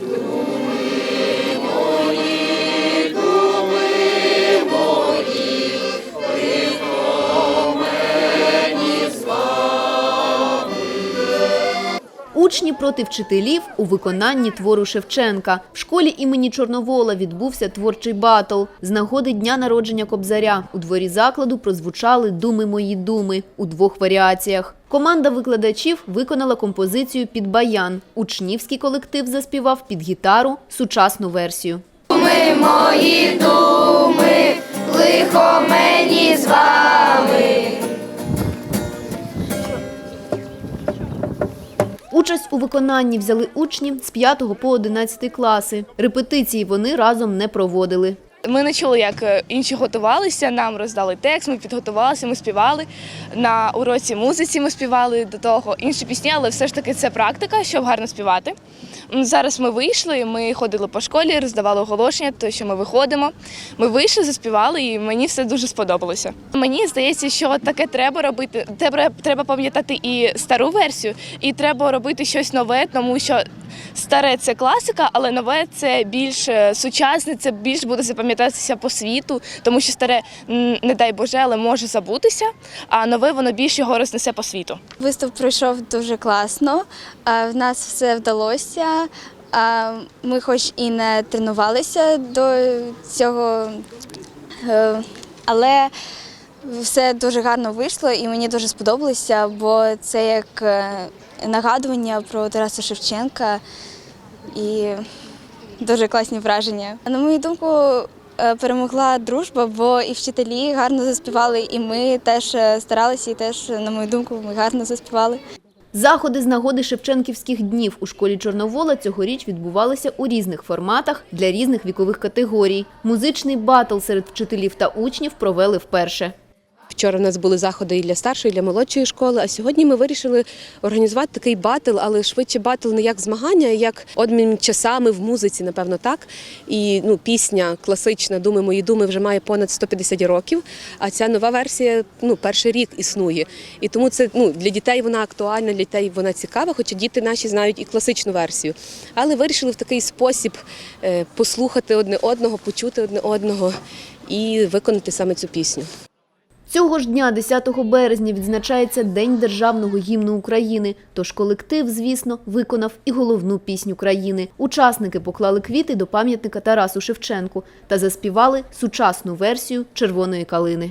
Lord. Учні проти вчителів у виконанні твору Шевченка. В школі імені Чорновола відбувся творчий батл. З нагоди дня народження Кобзаря у дворі закладу прозвучали Думи мої думи у двох варіаціях. Команда викладачів виконала композицію під баян. Учнівський колектив заспівав під гітару сучасну версію. Участь у виконанні взяли учні з 5 по 11 класи. Репетиції вони разом не проводили. Ми не чули, як е, інші готувалися. Нам роздали текст, ми підготувалися, ми співали. На уроці музиці ми співали до того інші пісні, але все ж таки це практика, щоб гарно співати. Зараз ми вийшли, ми ходили по школі, роздавали оголошення, то що ми виходимо. Ми вийшли, заспівали, і мені все дуже сподобалося. Мені здається, що таке треба робити. Треба, треба пам'ятати і стару версію, і треба робити щось нове, тому що старе це класика, але нове це більш е, сучасне, це більш буде запам'ятатися по світу, тому що старе, не дай Боже, але може забутися, а нове воно більш його рознесе по світу. Виступ пройшов дуже класно. В нас все вдалося. Ми хоч і не тренувалися до цього, е, але все дуже гарно вийшло і мені дуже сподобалося, бо це як е, нагадування про Тараса Шевченка і дуже класні враження. На мою думку, перемогла дружба, бо і вчителі гарно заспівали, і ми теж е, старалися, і теж, на мою думку, ми гарно заспівали. Заходи з нагоди Шевченківських днів у школі Чорновола цьогоріч відбувалися у різних форматах для різних вікових категорій. Музичний батл серед вчителів та учнів провели вперше. Вчора в нас були заходи і для старшої, і для молодшої школи. А сьогодні ми вирішили організувати такий батл, але швидше батл не як змагання, а як обмін часами в музиці, напевно, так. І ну, пісня класична Думи мої думи вже має понад 150 років. А ця нова версія ну, перший рік існує. І тому це ну, для дітей вона актуальна, для дітей вона цікава, хоча діти наші знають і класичну версію. Але вирішили в такий спосіб е, послухати одне одного, почути одне одного і виконати саме цю пісню. Цього ж дня, 10 березня, відзначається День державного гімну України. Тож колектив, звісно, виконав і головну пісню країни. Учасники поклали квіти до пам'ятника Тарасу Шевченку та заспівали сучасну версію червоної калини.